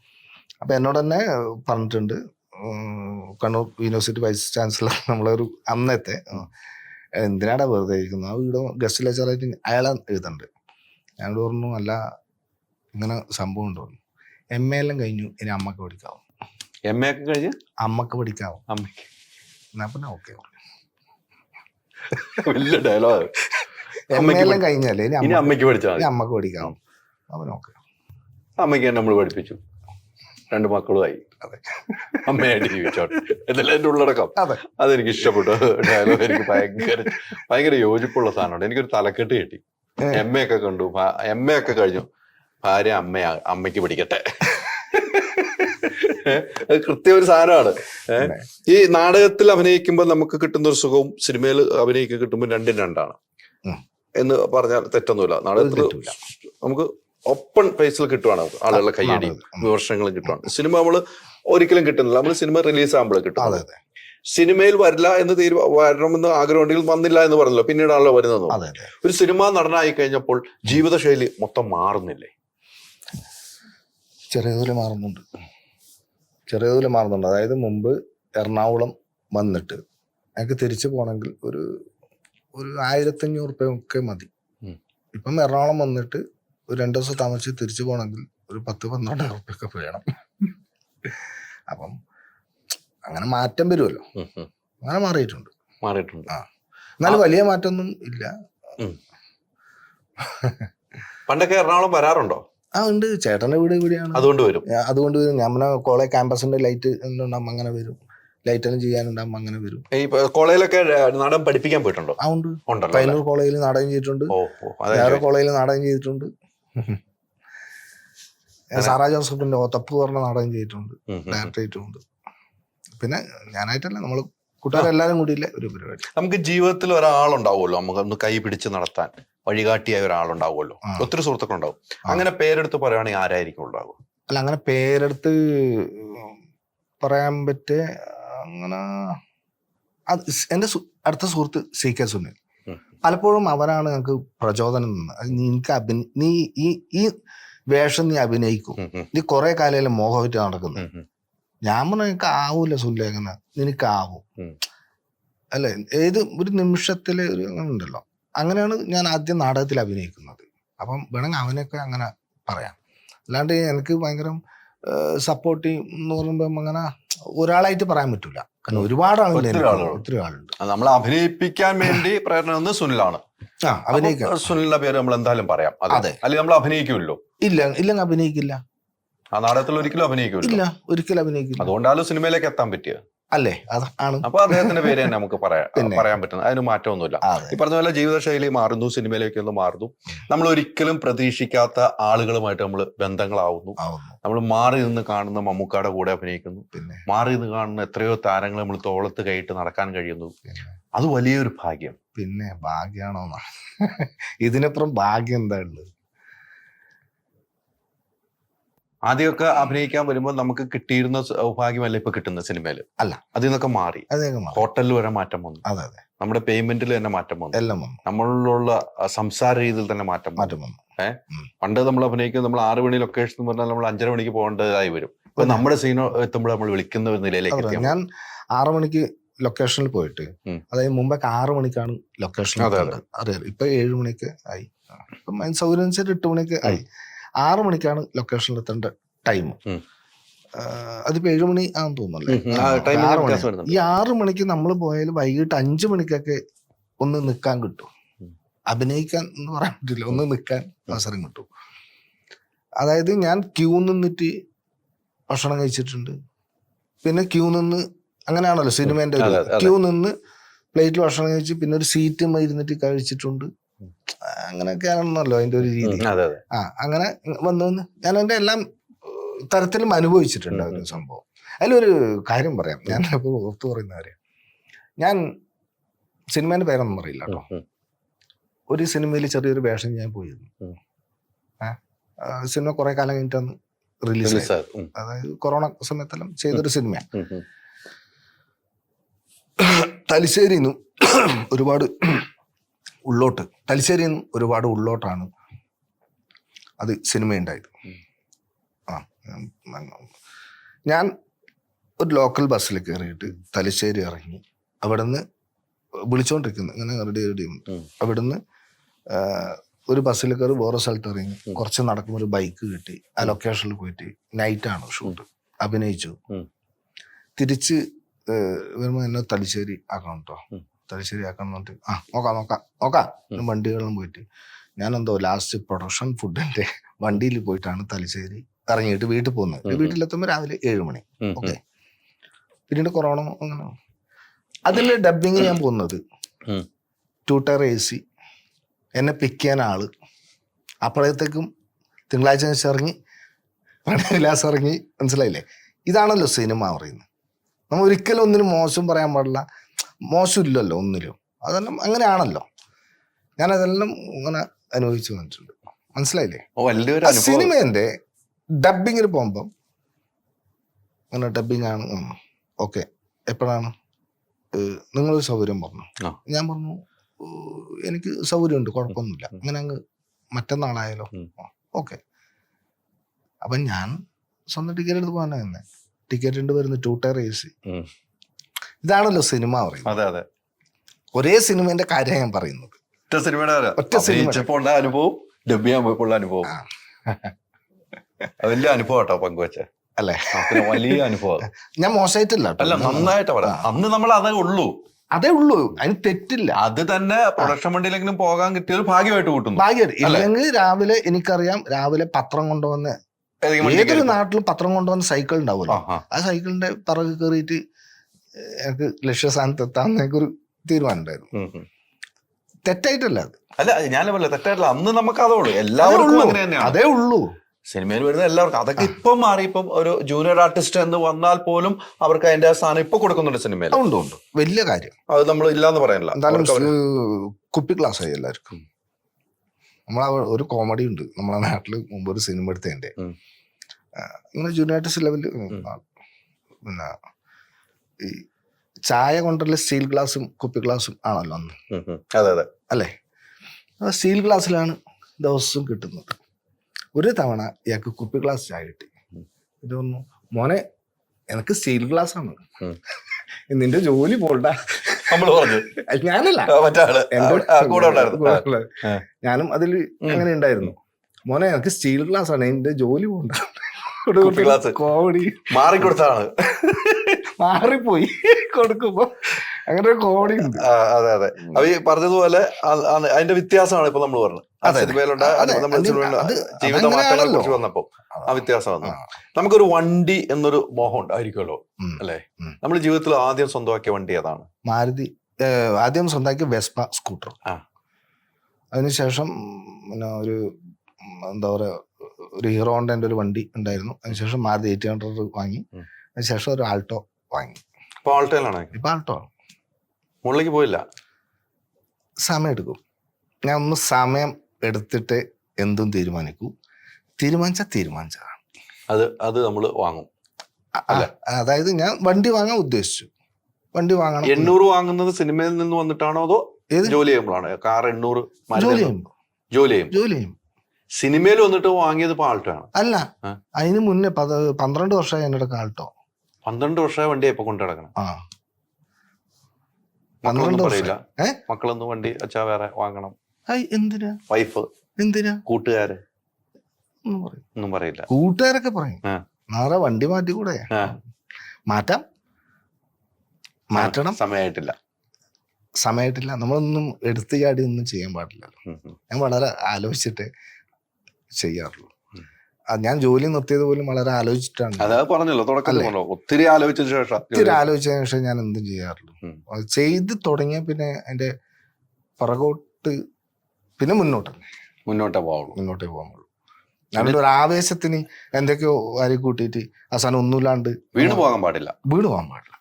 അപ്പം എന്നോട് തന്നെ പറഞ്ഞിട്ടുണ്ട് കണ്ണൂർ യൂണിവേഴ്സിറ്റി വൈസ് ചാൻസലർ നമ്മളൊരു അന്നത്തെ എന്തിനാടാ വെറുതെ ഇരിക്കുന്നത് ആ വീട് ഗസ്റ്റ് ലെക്ചറായിട്ട് അയാളെ എഴുതണ്ട്? ഞാനോട് പറഞ്ഞു അല്ല ഇങ്ങനെ സംഭവം ഉണ്ടോ? എം എ എല്ലാം കഴിഞ്ഞു. ഇനി അമ്മയ്ക്ക് പഠിക്കാവും? എം എ ഒക്കെ കഴിഞ്ഞ്? അമ്മയ്ക്ക് പഠിക്കാവും? അമ്മയ്ക്ക് എന്നാ പിന്നെ ഓക്കെ വലിയ ഡയലോഗ് എം എ എല്ലാം കഴിഞ്ഞല്ലേ? ഇനി അമ്മയ്ക്ക് പഠിച്ചാൽ അമ്മയ്ക്ക് പഠിക്കാവും? അവൻ ഓക്കെ അമ്മയ്ക്ക് നമ്മൾ പഠിപ്പിച്ചു. രണ്ട് മക്കളുമായി. അമ്മയായിട്ട് ജീവിച്ചോട്ടെ. ഇതെല്ലാം എന്റെ ഉള്ളടക്കം. അതെ. അതെനിക്ക് ഇഷ്ടപ്പെട്ടു. ഡയലോഗ് എനിക്ക് ഭയങ്കര ഭയങ്കര യോജിപ്പുള്ള സാധനമുണ്ട് എനിക്കൊരു തലക്കെട്ട് കിട്ടി. എം എ ഒക്കെ കണ്ടു. എം എ ഒക്കെ കഴിഞ്ഞു. ഭാര്യ അമ്മ അമ്മയ്ക്ക് പിടിക്കട്ടെ. കൃത്യ ഒരു സാധനമാണ്. ഈ നാടകത്തിൽ അഭിനയിക്കുമ്പോൾ നമുക്ക് കിട്ടുന്ന ഒരു സുഖവും സിനിമയിൽ അഭിനയിക്കുമ്പോൾ കിട്ടുമ്പോൾ രണ്ടും രണ്ടാണ്. എന്ന് പറഞ്ഞാൽ തെറ്റൊന്നുമില്ല. നാടകത്തിൽ നമുക്ക് ഓപ്പൺ ഫേസിൽ കിട്ടുവാണ് ആളുകളുടെ കയ്യടിയും നാടകം. വിമർശനങ്ങളും കിട്ടുവാണ്. സിനിമ നമ്മൾ ഒരിക്കലും കിട്ടുന്നില്ല. നമ്മൾ സിനിമ റിലീസ് ആകുമ്പോൾ കിട്ടും സിനിമയിൽ വരില്ല എന്ന് തീരുമാ വരണമെന്ന് ആഗ്രഹമുണ്ടെങ്കിൽ വന്നില്ല എന്ന് പറഞ്ഞല്ലോ. പിന്നീടാണല്ലോ വരുന്നത്. ഒരു സിനിമ നടനായി കഴിഞ്ഞപ്പോൾ ജീവിതശൈലി മൊത്തം മാറുന്നില്ലേ? ചെറിയ തോതിൽ മാറുന്നുണ്ട്. ചെറിയ മാറുന്നുണ്ട്. അതായത് മുമ്പ് എറണാകുളം വന്നിട്ട് എനിക്ക് തിരിച്ചു പോകണമെങ്കിൽ ഒരു ഒരു ആയിരത്തഞ്ഞൂറ് റുപ്യ ഒക്കെ മതി. ഇപ്പം എറണാകുളം വന്നിട്ട് ഒരു രണ്ടു ദിവസം താമസിച്ച് തിരിച്ചു പോകണമെങ്കിൽ ഒരു പത്ത് പന്ത്രണ്ടായിരം റുപ്യ വേണം. അപ്പം അങ്ങനെ മാറ്റം വരുമല്ലോ. അങ്ങനെ മാറിയിട്ടുണ്ട്. മാറിയിട്ടുണ്ട്. ആ. എന്നാലും വലിയ മാറ്റമൊന്നും ഇല്ല. പണ്ടൊക്കെ എറണാകുളം വരാറുണ്ടോ? ആ ഉണ്ട്. ചേട്ടന്റെ വീട് ഇവിടെയാണ്. അതുകൊണ്ട് വരും. അതുകൊണ്ട് വരും. ഞാൻ കോളേജ് ക്യാമ്പസിന്റെ ലൈറ്റ് ഉണ്ടാകുമ്പോൾ അങ്ങനെ വരും. ലൈറ്റ് എല്ലാം ചെയ്യാനുണ്ടാകുമ്പോൾ അങ്ങനെ വരും. ഈ കോളേജിലൊക്കെ നാടകം പഠിപ്പിക്കാൻ പോയിട്ടുണ്ടോ? ആ ഉണ്ട്? പയ്യന്നൂർ കോളേജിൽ നാടകം ചെയ്തിട്ടുണ്ട്. വേറെ കോളേജിൽ നാടകം ചെയ്തിട്ടുണ്ട്. സാറാ ജോസഫിന്റെ ഓത്തപ്പ് പറഞ്ഞ നാടകം ചെയ്തിട്ടുണ്ട് ഡയറക്ടർ ചെയ്തിട്ടുണ്ട്. പിന്നെ ഞാനായിട്ടല്ല നമ്മൾ കൂട്ടുകാരെല്ലാരും കൂടിയില്ലേ ഒരു പരിപാടി. നമുക്ക് ജീവിതത്തിൽ ഒരാളുണ്ടാവുമല്ലോ നമുക്ക് ഒന്ന് കൈ പിടിച്ച് നടത്താൻ വഴികാട്ടിയായ ഒരാളുണ്ടാവുമല്ലോ. ഒത്തിരി സുഹൃത്തുക്കൾ ഉണ്ടാവും അങ്ങനെ പേരെടുത്ത് പറയുകയാണെങ്കിൽ ആരായിരിക്കും ഉണ്ടാവുക അല്ല അങ്ങനെ പേരെടുത്ത് പറയാൻ പറ്റേ അങ്ങനെ അത് എന്റെ അടുത്ത സുഹൃത്ത് സി കെ സുനിൽ. പലപ്പോഴും അവരാണ് ഞങ്ങൾക്ക് പ്രചോദനം അത് നിനക്ക് അഭിന നീ ഈ ഈ വേഷം നീ അഭിനയിക്കും. നീ കുറെ കാലയിലും മോഹമായിട്ട് നടക്കുന്നു. ഞാൻ പറഞ്ഞു എനിക്ക് ആവൂല സുല്ലേഖന. നിനക്കാവും. അല്ലെ? ഏത് ഒരു നിമിഷത്തിൽ ഒരു ഉണ്ടല്ലോ അങ്ങനെയാണ് ഞാൻ ആദ്യം നാടകത്തിൽ അഭിനയിക്കുന്നത്. അപ്പം വേണമെങ്കിൽ അവനൊക്കെ അങ്ങനെ പറയാം. അല്ലാണ്ട് എനിക്ക് ഭയങ്കര സപ്പോർട്ട് എന്ന് പറയുമ്പോൾ അങ്ങനെ ഒരാളായിട്ട് പറയാൻ പറ്റൂല. കാരണം ഒരുപാട് ആളുകൾ. ഒത്തിരി ആളുണ്ട്. നമ്മളെ അഭിനയിപ്പിക്കാൻ വേണ്ടി പ്രേരണ ഒന്ന് സുനിലാണ്. സുനിലിന്റെ പേര് നമ്മൾ എന്തായാലും പറയാം. അതെ. അതെ. അല്ലെങ്കിൽ നമ്മൾ അഭിനയിക്കുമല്ലോ? ഇല്ല ഇല്ല അഭിനയിക്കില്ല. ആ നാടകത്തിൽ ഒരിക്കലും അഭിനയിക്കില്ല ഇല്ല ഒരിക്കലും അഭിനയിക്കില്ല. അതുകൊണ്ടാണ് സിനിമയിലേക്ക് എത്താൻ പറ്റിയത്. അല്ലേ? അതാണ് ആണ്. അപ്പൊ അദ്ദേഹത്തിന്റെ പേര് തന്നെ നമുക്ക് പറയാം. പറയാൻ പറ്റുന്നത്. അതിന് മാറ്റമൊന്നുമില്ല. ഈ പറഞ്ഞ പോലെ ജീവിതശൈലി മാറുന്നു സിനിമയിലേക്ക് ഒന്ന് മാറുന്നു. നമ്മൾ ഒരിക്കലും പ്രതീക്ഷിക്കാത്ത ആളുകളുമായിട്ട് നമ്മൾ ബന്ധങ്ങളാവുന്നു. നമ്മൾ മാറി നിന്ന് കാണുന്ന മമ്മൂക്കാടെ കൂടെ അഭിനയിക്കുന്നു. പിന്നെ. മാറി നിന്ന് കാണുന്ന എത്രയോ താരങ്ങൾ നമ്മൾ തോളത്ത് കൈയിട്ട് നടക്കാൻ കഴിയുന്നു. അത് വലിയൊരു ഭാഗ്യം. പിന്നെ ഭാഗ്യമാണോന്നാണ് ഇതിനപ്പുറം ഭാഗ്യം എന്താ ഉള്ളത്? ആദ്യമൊക്കെ അഭിനയിക്കാൻ വരുമ്പോൾ നമുക്ക് കിട്ടിയിരുന്ന സൗഭാഗ്യമല്ല ഇപ്പൊ കിട്ടുന്ന സിനിമയിൽ അല്ല. അതിൽ നിന്നൊക്കെ മാറി. ഹോട്ടലിൽ വരെ മാറ്റം വന്നു. അതെ അതെ. നമ്മുടെ പേയ്മെന്റിൽ തന്നെ മാറ്റം വന്നു. എല്ലാം വന്നു. നമ്മളിലുള്ള സംസാര രീതിയിൽ തന്നെ മാറ്റം മാറ്റം വന്നു. ഏഹ് പണ്ട് നമ്മൾ അഭിനയിക്കുന്നത് നമ്മൾ ആറ് മണി ലൊക്കേഷൻ എന്ന് പറഞ്ഞാൽ നമ്മൾ അഞ്ചര മണിക്ക് പോകേണ്ടതായി വരും. ഇപ്പൊ നമ്മുടെ സീനോ എത്തുമ്പോൾ നമ്മൾ വിളിക്കുന്ന ഒരു നിലയിലേക്ക് ഞാൻ ആറു മണിക്ക് ലൊക്കേഷനിൽ പോയിട്ട്. അതായത് മുമ്പൊക്കെ ആറു മണിക്കാണ് ലൊക്കേഷൻ അതെ, അതെ. അറിയാം ഇപ്പൊ ഏഴ് മണിക്ക് ആയി. സൗകര്യം അനുസരിച്ച് എട്ട് മണിക്ക് ആയി. ആറു മണിക്കാണ് ലൊക്കേഷനിൽ എത്തേണ്ട ടൈം. അതിപ്പോ ഏഴുമണി ആണെന്ന് തോന്നുന്നല്ലേ? വരുന്നുണ്ട്. ഈ ആറു മണിക്ക് നമ്മൾ പോയാൽ വൈകിട്ട് അഞ്ചു മണിക്കൊക്കെ ഒന്ന് നിൽക്കാൻ കിട്ടും. അഭിനയിക്കാൻ എന്ന് പറയാൻ പറ്റില്ല. ഒന്ന് നിൽക്കാൻ അവസരം കിട്ടും. അതായത് ഞാൻ ക്യൂ നിന്നിട്ട് ഭക്ഷണം കഴിച്ചിട്ടുണ്ട്. പിന്നെ ക്യൂ നിന്ന് അങ്ങനെയാണല്ലോ സിനിമേന്റെ. ക്യൂ നിന്ന് പ്ലേറ്റിൽ ഭക്ഷണം കഴിച്ച് പിന്നെ ഒരു സീറ്റ് ഇരുന്നിട്ട് കഴിച്ചിട്ടുണ്ട്. ഉം. അങ്ങനെയൊക്കെയാണല്ലോ അതിന്റെ ഒരു രീതി. ആ അങ്ങനെ വന്നു. വന്ന് ഞാൻ അതിന്റെ എല്ലാം തരത്തിലും അനുഭവിച്ചിട്ടുണ്ട് ഒരു സംഭവം. അതിലൊരു കാര്യം പറയാം. ഞാൻ ഇപ്പോൾ ഓർത്തു പറയുന്ന കാര്യം. ഞാൻ സിനിമേന്റെ പേരൊന്നും അറിയില്ല കേട്ടോ. ഒരു സിനിമയിൽ ചെറിയൊരു വേഷം ഞാൻ പോയിരുന്നു. സിനിമ കുറെ കാലം കഴിഞ്ഞിട്ടാണ് റിലീസ്. അതായത് കൊറോണ സമയത്തെല്ലാം ചെയ്തൊരു സിനിമ. തലശ്ശേരിന്നും. ഒരുപാട് ഉള്ളോട്ട്. തലശ്ശേരി ഒരുപാട് ഉള്ളോട്ടാണ് അത് സിനിമയുണ്ടായത്. ആ. ഞാൻ ഒരു ലോക്കൽ ബസ്സിൽ കയറിയിട്ട് തലശ്ശേരി ഇറങ്ങി. അവിടുന്ന് വിളിച്ചോണ്ടിരിക്കുന്നു. ഇങ്ങനെ റെഡി റെഡി. അവിടുന്ന് ഒരു ബസ്സിൽ കയറി വേറെ സ്ഥലത്ത് ഇറങ്ങി. കുറച്ച് നടക്കുമ്പോൾ ഒരു ബൈക്ക് കിട്ടി. ആ ലൊക്കേഷനിൽ പോയിട്ട് നൈറ്റാണ് ഷൂട്ട് അഭിനയിച്ചു. തിരിച്ച് വരുമ്പോൾ എന്നെ തലശ്ശേരി ആക്കണം കേട്ടോ. തലശ്ശേരി ആക്കണം എന്നിട്ട് ആ നോക്കാം നോക്കാം നോക്കാം. വണ്ടികളിലും പോയിട്ട്. ഞാനെന്തോ ലാസ്റ്റ് പ്രൊഡക്ഷൻ ഫുഡിന്റെ വണ്ടിയിൽ പോയിട്ടാണ് തലശ്ശേരി ഇറങ്ങിയിട്ട് വീട്ടിൽ പോകുന്നത്. വീട്ടിലെത്തുമ്പോൾ രാവിലെ ഏഴ് മണി. ഓക്കെ പിന്നീട് കൊറോണ അങ്ങനെ. അതിൽ ഡബിങ് ഞാൻ പോകുന്നത്. ടൂ ടയർ എ സി എന്നെ പിക്ക് ചെയ്യാൻ ആൾ. അപ്പോഴത്തേക്കും തിങ്കളാഴ്ച ദിവസം ഇറങ്ങി. പ്രണയവിലാസം ഇറങ്ങി. മനസ്സിലായില്ലേ? ഇതാണല്ലോ സിനിമ പറയുന്നത്. നമ്മൾ ഒരിക്കലും ഒന്നിനും മോശം പറയാൻ പാടില്ല. മോശമില്ലല്ലോ ഒന്നിലും. അതെല്ലാം അങ്ങനെയാണല്ലോ. ഞാൻ ഞാനതെല്ലാം ഇങ്ങനെ അനുഭവിച്ചു വന്നിട്ടുണ്ട്. മനസ്സിലായില്ലേ? സിനിമേന്റെ ഡബിങ്ങിന് പോകുമ്പം അങ്ങനെ ഡബിങ് ആണ്. ഓക്കെ. എപ്പോഴാണ്? നിങ്ങൾ സൗകര്യം പറഞ്ഞു. ഞാൻ പറഞ്ഞു എനിക്ക് സൗകര്യമുണ്ട്. കുഴപ്പമൊന്നുമില്ല. അങ്ങനെ അങ്ങ് മറ്റന്നാളായാലോ. ഓക്കെ. അപ്പൊ ഞാൻ സ്വന്തം ടിക്കറ്റ് എടുത്ത് പോകാനാ തന്നെ ടിക്കറ്റ് ഉണ്ട് വരുന്ന ടൂ ടയർ എ സി. ഇതാണല്ലോ സിനിമ പറയുന്നത്. അതെ അതെ. ഒരേ സിനിമന്റെ കാര്യം ഞാൻ പറയുന്നത്. ഒറ്റ സിനിമയുടെ. ഒറ്റ സിനിമ. അനുഭവം ഡബ് ചെയ്യാൻ പോയപ്പോൾ അനുഭവം വലിയ അനുഭവം കേട്ടോ പങ്കുവെച്ച. അല്ലേ? വലിയ അനുഭവം. ഞാൻ മോശമായിട്ടില്ല അല്ല നന്നായിട്ട് പറയാം. അന്ന് നമ്മൾ അതേ ഉള്ളൂ. അതേ ഉള്ളൂ. അതിന് തെറ്റില്ല. അത് തന്നെ പ്രൊഡക്ഷൻ വണ്ടിയിലെങ്കിലും പോകാൻ കിട്ടിയത് ഭാഗ്യമായിട്ട് കൂട്ടുന്നു. ഭാഗ്യം ഇല്ലെങ്കിൽ രാവിലെ എനിക്കറിയാം രാവിലെ പത്രം കൊണ്ടുവന്ന് ഏതൊരു നാട്ടിലും പത്രം കൊണ്ടുവന്ന് സൈക്കിൾ ഉണ്ടാവുമല്ലോ. ആ. ആ സൈക്കിളിന്റെ പിറകെ കയറിയിട്ട് എനിക്ക് ലക്ഷ്യസ്ഥാനത്ത് എത്താമെന്ന് എനിക്കൊരു തീരുമാനമുണ്ടായിരുന്നു. തെറ്റായിട്ടല്ല അത്. അല്ല ഞാൻ പറഞ്ഞ തെറ്റായിട്ടില്ല. അന്ന് നമുക്ക് അതേ ഉള്ളൂ എല്ലാവർക്കും അങ്ങനെ തന്നെയാണ്. അതേ ഉള്ളൂ. സിനിമയിൽ വരുന്ന എല്ലാവർക്കും. അതൊക്കെ ഇപ്പം മാറി. ഇപ്പം ഒരു ജൂനിയർ ആർട്ടിസ്റ്റ് എന്ന് വന്നാൽ പോലും അവർക്ക് അതിന്റെ സ്ഥാനം ഇപ്പൊ കൊടുക്കുന്നുണ്ട് സിനിമയിൽ. ഉണ്ട് ഉണ്ട്. വലിയ കാര്യം. അത് നമ്മൾ ഇല്ലാന്ന് പറയാനില്ല. എന്തായാലും കുപ്പി ക്ലാസ് ആയി എല്ലാവർക്കും. നമ്മൾ ഒരു കോമഡി ഉണ്ട്. നമ്മളെ നാട്ടിൽ മുമ്പ് ഒരു സിനിമ എടുത്തതിന്റെ ഇങ്ങനെ ജൂനിയർ ആർട്ടിസ്റ്റ് ലെവലിൽ. പിന്നെ ഈ ചായ കൊണ്ടുള്ള സ്റ്റീൽ ഗ്ലാസും കുപ്പി ഗ്ലാസും ആണല്ലോ അന്ന്. അതെ അതെ. അല്ലേ? അത് സ്റ്റീൽ ഗ്ലാസ്സിലാണ് ദിവസവും കിട്ടുന്നത്. ഒരു തവണ ഇയാൾക്ക് കുപ്പി ഗ്ലാസ് ചായ കിട്ടി. ഇത് മോനെ എനിക്ക് സ്റ്റീൽ ഗ്ലാസ് ആണ് നിന്റെ ജോലി പോണ്ട. നമ്മൾ പറഞ്ഞു. ഞാനല്ല. ഞാനും അതിൽ അങ്ങനെ ഉണ്ടായിരുന്നു. മോനെ എനിക്ക് സ്റ്റീൽ ഗ്ലാസ് ആണ് എന്റെ ജോലി പോണ്ട. കുപ്പി ഗ്ലാസ്. കോമഡി. മാറിക്കൊടുത്താണ് മാറിപ്പോയി കൊടുക്കുമ്പോ അങ്ങനെ ഒരു കോമഡി ഉണ്ട്. അതെ അതെ. അപ്പൊ ഈ പറഞ്ഞതുപോലെ അതിന്റെ വ്യത്യാസമാണ് ഇപ്പൊ നമ്മൾ പറഞ്ഞത്. ആ അതെ, അതെ. സിനിമയിലുണ്ട് അതെ, നമ്മുടെ അത് സിനിമയിലുള്ള അത് ജീവിത മാറ്റങ്ങളെ വന്നപ്പോ ആ വ്യത്യാസം വന്നു. നമുക്കൊരു വണ്ടി എന്നൊരു മോഹം ഉണ്ടായിരിക്കുമല്ലോ അല്ലെ? നമ്മൾ ജീവിതത്തിൽ ആദ്യം സ്വന്തമാക്കിയ വണ്ടി ഏതാണ്? മാരുതി ആദ്യം സ്വന്തമാക്കിയ വെസ്പ സ്കൂട്ടർ. അതിനുശേഷം പിന്നെ ഒരു എന്താ പറയാ ഒരു ഹീറോ ഹോണ്ടന്റെ ഒരു വണ്ടി ഉണ്ടായിരുന്നു. അതിനുശേഷം മാരുതി എയ്റ്റ് ഹൺഡ്രഡ് വാങ്ങി. അതിനുശേഷം ഒരു ആൾട്ടോ വാങ്ങി. ഇപ്പൊ ആൾട്ടയിലാണ് ഇപ്പൊ ആൾട്ടോ മുകളിലേക്ക് പോയില്ല? സമയം എടുക്കും. ഞാൻ ഒന്ന് സമയം എടുത്തിട്ട് എന്തും തീരുമാനിക്കൂ. തീരുമാനിച്ച തീരുമാനിച്ചതാണ് അത് അത് നമ്മൾ വാങ്ങും. അതായത് ഞാൻ വണ്ടി വാങ്ങാൻ ഉദ്ദേശിച്ചു. വണ്ടി വാങ്ങണം. എണ്ണൂറ് വാങ്ങുന്നത് സിനിമയിൽ നിന്ന് വന്നിട്ടാണോ അതോ ജോലി ചെയ്യുമ്പോഴാണ്? കാർ എണ്ണൂറ് ജോലി. ചെയ്യുമ്പോൾ ജോലി ചെയ്യും ജോലി ചെയ്യും സിനിമയിൽ വന്നിട്ട് വാങ്ങിയത് ഇപ്പൊ ആണ് അല്ല. അതിന് മുന്നേ പന്ത്രണ്ട് വർഷമായി എന്നോട് ആൾട്ടോ പന്ത്രണ്ട് വർഷ വണ്ടി ഇപ്പൊ കൊണ്ടു നടക്കണം. ആ. മക്കളൊന്നും പന്ത്രണ്ട് പറയില്ല. ഏ? മക്കളൊന്നും വണ്ടി അച്ഛാ വേറെ വാങ്ങണം. ഐ എന്തിനാ? വൈഫ്. എന്തിനാ? കൂട്ടുകാര്. ഒന്നും പറയും ഒന്നും പറയില്ല. കൂട്ടുകാരൊക്കെ പറയും. ആ. നാളെ വണ്ടി മാറ്റി കൂടെ. ആ. മാറ്റാം. മാറ്റണം. സമയമായിട്ടില്ല. സമയമായിട്ടില്ല. നമ്മളൊന്നും എടുത്തു ചാടി ഒന്നും ചെയ്യാൻ പാടില്ലല്ലോ. ഉം, ഉം. ഞാൻ വളരെ ആലോചിച്ചിട്ട് ചെയ്യാറുള്ളൂ. ഞാൻ ജോലി നിർത്തിയത് പോലും വളരെ ആലോചിച്ചിട്ടാണ്. അതാ പറഞ്ഞല്ലോ? ഒത്തിരി ആലോചിച്ചതിന് ശേഷം ഒത്തിരി ആലോചിച്ചതിന് ശേഷം ഞാൻ എന്തും ചെയ്യാറുള്ളൂ. ചെയ്ത് തുടങ്ങിയ പിന്നെ എന്റെ പുറകോട്ട് പിന്നെ മുന്നോട്ട്. മുന്നോട്ടേ പോവുള്ളൂ. മുന്നോട്ടേ പോകാൻ പറ്റുള്ളൂ ഞാനൊരു ഒരു ആവേശത്തിന് എന്തൊക്കെയോ വാരി കൂട്ടിയിട്ട് അവസാനം ഒന്നുമില്ലാണ്ട് വീണ് പോകാൻ പാടില്ല. വീട് പോകാൻ പാടില്ല.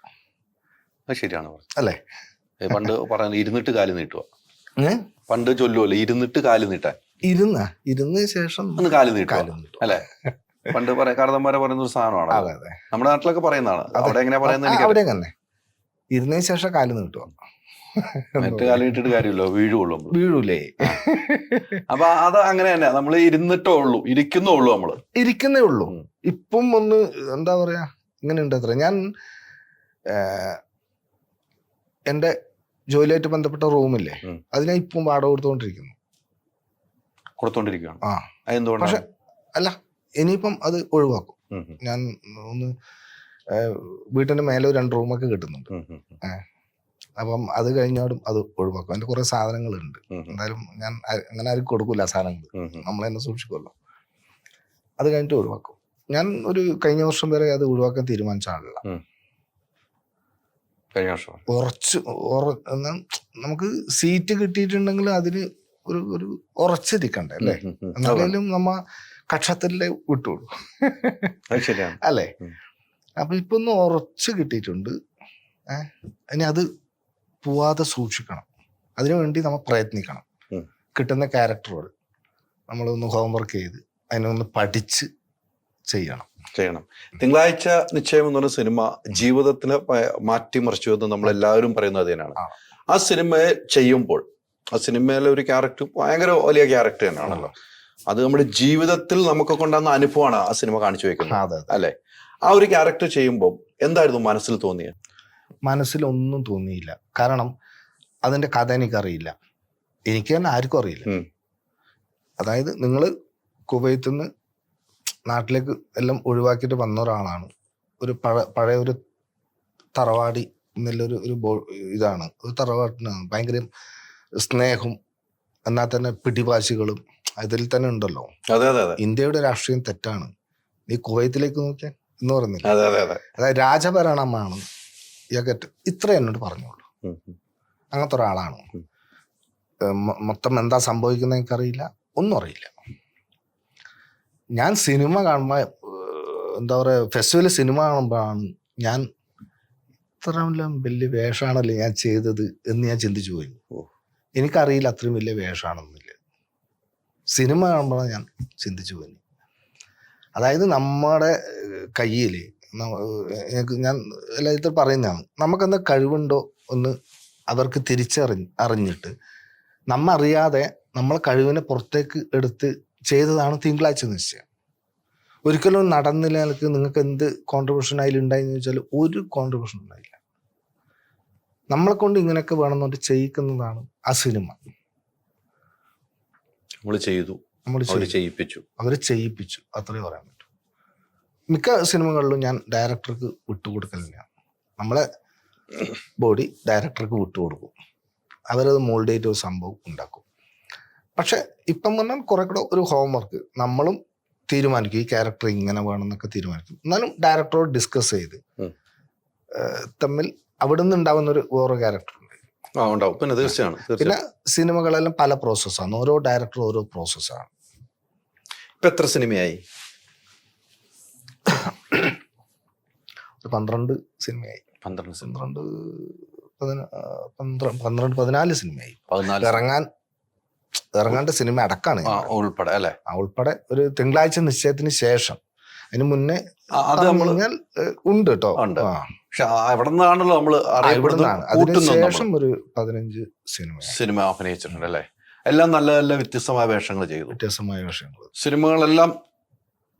ശരിയാണ്. അല്ലേ? പണ്ട് പറഞ്ഞു ഇരുന്നിട്ട് കാൽ നീട്ടുക. പണ്ട് ചൊല്ലുമല്ലോ ഇരുന്നിട്ട് കാൽ നീട്ടാൻ. ഇരുന്ന ഇരുന്ന ശേഷം ഒന്ന് കാൽ നീട്ടും. അല്ലേ? പണ്ട് കാരണന്മാരെ പറയുന്ന ഒരു സാധനമാണ് അതെ. അതെ നമ്മുടെ നാട്ടിലൊക്കെ പറയുന്നതാണ്. അവിടെ എങ്ങനെ പറയുന്നത് അവിടെ തന്നെ. ഇരുന്നതിന് ശേഷം കാൽ നീട്ടുക. മറ്റു കാൽ നീട്ടിട്ട് കാര്യമില്ല. വീഴുള്ളൂ നമ്മൾ. വീഴൂലേ? അപ്പൊ അത് അങ്ങനെ തന്നെ. നമ്മൾ ഇരുന്നിട്ടേ ഉള്ളൂ. ഇരിക്കുന്നേ ഉള്ളൂ നമ്മൾ. ഇരിക്കുന്നേ ഉള്ളൂ. ഇപ്പം ഒന്ന് എന്താ പറയാ ഇങ്ങനെ ഉണ്ട് അത്ര. ഞാൻ എന്റെ ജോലിയായിട്ട് ബന്ധപ്പെട്ട റൂമില്ലേ? അത് അതിനെ ഇപ്പം വാടക കൊടുത്തുകൊണ്ടിരിക്കുന്നു. കൊടുത്തോണ്ടിരിക്കുകയാണ്. അതെന്തുകൊണ്ടാണ്? പക്ഷെ അല്ല ഇനിയിപ്പം അത് ഒഴിവാക്കും. ഞാൻ ഒന്ന് വീട്ടിന് വീട്ടിന്റെ മേലെ രണ്ട് റൂമൊക്കെ കിട്ടുന്നുണ്ട്. അപ്പം അത് കഴിഞ്ഞാലും അത് ഒഴിവാക്കും. അതിന്റെ കുറെ സാധനങ്ങളുണ്ട്. എന്തായാലും ഞാൻ അങ്ങനെ ആരും കൊടുക്കൂല സാധനങ്ങൾ. നമ്മൾ തന്നെ സൂക്ഷിക്കുമല്ലോ അത് കഴിഞ്ഞിട്ട് ഒഴിവാക്കും. ഞാൻ ഒരു കഴിഞ്ഞ വർഷം വരെ അത് ഒഴിവാക്കാൻ തീരുമാനിച്ച ആളല്ല. കഴിഞ്ഞ വർഷം. ഉറച്ച് നമുക്ക് സീറ്റ് കിട്ടിയിട്ടുണ്ടെങ്കിൽ അതിന് ഒരു ഒരു ഉറച്ചിരിക്കണ്ടേ അല്ലേ. എന്നാലും നമ്മ കക്ഷത്തിലെ വിട്ടുള്ളൂ അല്ലേ. അപ്പൊ ഇപ്പൊ ഒന്ന് ഉറച്ച് കിട്ടിയിട്ടുണ്ട്. ഏഹ് ഇനി അത് പോവാതെ സൂക്ഷിക്കണം. അതിനുവേണ്ടി നമ്മൾ പ്രയത്നിക്കണം. കിട്ടുന്ന ക്യാരക്ടറുകൾ നമ്മളൊന്ന് ഹോംവർക്ക് ചെയ്ത് അതിനൊന്ന് പഠിച്ച് ചെയ്യണം. ചെയ്യണം. തിങ്കളാഴ്ച നിശ്ചയം എന്ന് പറഞ്ഞ സിനിമ ജീവിതത്തിനെ മാറ്റിമറിച്ചു എന്ന് നമ്മൾ എല്ലാവരും പറയുന്നത് അതിനാണ്. തന്നെയാണ്. ആ സിനിമയെ ചെയ്യുമ്പോൾ ആ സിനിമയിലെ ഒരു ക്യാരക്ടർ ഭയങ്കര വലിയ ക്യാരക്ടർ തന്നെയാണല്ലോ. അത് നമ്മുടെ ജീവിതത്തിൽ നമുക്ക് കൊണ്ടുവന്ന അനുഭവമാണ് ആ സിനിമ കാണിച്ചു വെക്കുന്നത്. അല്ലെ? ആ ഒരു ക്യാരക്ടർ ചെയ്യുമ്പോൾ എന്തായിരുന്നു മനസ്സിൽ തോന്നിയത്? മനസ്സിലൊന്നും തോന്നിയില്ല. കാരണം അതിന്റെ കഥ എനിക്കറിയില്ല. എനിക്ക് തന്നെ ആർക്കും അറിയില്ല. അതായത് നിങ്ങൾ കുവൈത്തിൽ നിന്ന് നാട്ടിലേക്ക് എല്ലാം ഒഴിവാക്കിയിട്ട് വന്ന ഒരാളാണ്. ഒരു പഴ പഴയ ഒരു തറവാടി എന്നുള്ളൊരു ഒരു ഇതാണ്. ഒരു തറവാട്ടിനാണ്. ഭയങ്കര സ്നേഹം എന്നാൽ തന്നെ പിടിവാശികളും അതിൽ തന്നെ ഉണ്ടല്ലോ. ഇന്ത്യയുടെ രാഷ്ട്രീയം തെറ്റാണ്. നീ കുവൈത്തിലേക്ക് നോക്കിയാൽ എന്ന് പറയുന്നില്ല അതെ അതായത് രാജഭരണമാണ് ഇത്ര എന്നോട് പറഞ്ഞോളൂ. അങ്ങനത്തെ ഒരാളാണ്. മൊത്തം എന്താ സംഭവിക്കുന്നത് എനിക്കറിയില്ല. ഒന്നും അറിയില്ല. ഞാൻ സിനിമ കാണുമ്പോൾ എന്താ പറയുക ഫെസ്റ്റിവൽ സിനിമ കാണുമ്പോഴാണ് ഞാൻ ഇത്ര വലിയ വേഷമാണല്ലേ ഞാൻ ചെയ്തത് എന്ന് ഞാൻ ചിന്തിച്ചു പോയി. ഓ. എനിക്കറിയില്ല അത്രയും വലിയ വേഷമാണെന്നില്ല. സിനിമ കാണുമ്പോഴാണ് ഞാൻ ചിന്തിച്ചു പോയി. അതായത് നമ്മുടെ കയ്യിൽ എനിക്ക് ഞാൻ എല്ലാത്തിൽ പറയുന്നതാണ്. നമുക്കെന്താ കഴിവുണ്ടോ ഒന്ന് അവർക്ക് തിരിച്ചറിഞ്ഞ് അറിഞ്ഞിട്ട് നമ്മ അറിയാതെ നമ്മൾ കഴിവിനെ പുറത്തേക്ക് എടുത്ത് ചെയ്തതാണ് തിങ്കളാഴ്ച നിശ്ചയം. ഒരിക്കലും നടന്നില്ല എനിക്ക് നിങ്ങൾക്ക് എന്ത് കോൺട്രിബ്യൂഷൻ അതിൽ ഉണ്ടായെന്ന് ചോദിച്ചാൽ ഒരു കോൺട്രിബ്യൂഷൻ ഉണ്ടായില്ല. നമ്മളെ കൊണ്ട് ഇങ്ങനെയൊക്കെ വേണമെന്നുകൊണ്ട് ചെയ്യിക്കുന്നതാണ് ആ സിനിമ. നമ്മൾ ചെയ്തു. നമ്മൾ ചെയ്യിപ്പിച്ചു. അവരെ ചെയ്യിപ്പിച്ചു. അത്രേ പറയാൻ പറ്റും. മിക്ക സിനിമകളിലും ഞാൻ ഡയറക്ടർക്ക് വിട്ടുകൊടുക്കലില്ല. നമ്മളെ ബോഡി ഡയറക്ടർക്ക് വിട്ടുകൊടുക്കും. അവരത് മോൾഡ് ചെയ്ത ഒരു സംഭവം ഉണ്ടാക്കും. പക്ഷെ ഇപ്പം പറഞ്ഞാൽ കുറെ കൂടെ ഒരു ഹോംവർക്ക് നമ്മളും തീരുമാനിക്കും ഈ ക്യാരക്ടർ ഇങ്ങനെ വേണമെന്നൊക്കെ തീരുമാനിക്കും. എന്നാലും ഡയറക്ടറോട് ഡിസ്കസ് ചെയ്ത്. തമ്മിൽ അവിടെ നിന്ന് ഉണ്ടാവുന്ന ഒരു വേറെ ക്യാരക്ടർ ഉണ്ടാവും. പിന്നെ തീർച്ചയാണ് പിന്നെ സിനിമകളെല്ലാം പല പ്രോസസ്സാണ് ഓരോ ഡയറക്ടർ ഓരോ പ്രോസസ്സാണ് ഇപ്പൊ എത്ര സിനിമയായി? ഒരു പന്ത്രണ്ട് സിനിമയായി. പന്ത്രണ്ട് പന്ത്രണ്ട് പന്ത്രണ്ട് പതിനാല് സിനിമയായി. ഇറങ്ങാൻ ഇറങ്ങാണ്ട് സിനിമ അടക്കാണ്. ഉൾപ്പെടെ അല്ലെ? ഉൾപ്പെടെ ഒരു തിങ്കളാഴ്ച നിശ്ചയത്തിന് ശേഷം. അതിന് മുന്നേ അത് ഉണ്ട് കേട്ടോ പക്ഷെ അവിടെ നിന്നാണല്ലോ നമ്മൾ ആ, അറിയപ്പെടുന്നത് ഇവിടുന്നാണ്. ശേഷം ഒരു പതിനഞ്ച് സിനിമ സിനിമ അഭിനയിച്ചിട്ടുണ്ട് അല്ലെ എല്ലാം നല്ല നല്ല വ്യത്യസ്തമായ വേഷങ്ങൾ ചെയ്തു. വ്യത്യസ്തമായ വേഷങ്ങൾ. സിനിമകളെല്ലാം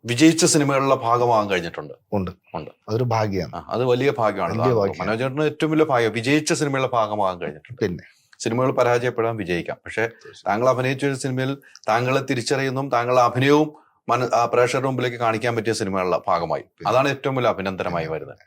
വിജയിച്ച സിനിമകളുടെ ഭാഗമാകാൻ കഴിഞ്ഞിട്ടുണ്ട്. ഉണ്ട്. ഉണ്ട്. അതൊരു ഭാഗ്യമാണ്. അത് വലിയ ഭാഗ്യമാണ്. മനോജേട്ടന് ഏറ്റവും വലിയ ഭാഗ്യം വിജയിച്ച സിനിമകളുടെ ഭാഗമാകാൻ കഴിഞ്ഞിട്ടുണ്ട്. പിന്നെ. സിനിമകൾ പരാജയപ്പെടാൻ വിജയിക്കാം. പക്ഷെ താങ്കൾ അഭിനയിച്ച ഒരു സിനിമയിൽ താങ്കളെ തിരിച്ചറിയുന്നതും താങ്കളുടെ അഭിനയവും മന പ്രേക്ഷകരുടെ മുമ്പിലേക്ക് കാണിക്കാൻ പറ്റിയ സിനിമകളുടെ ഭാഗമായി. അതാണ് ഏറ്റവും വലിയ അഭിനന്ദനമായി വരുന്നത്.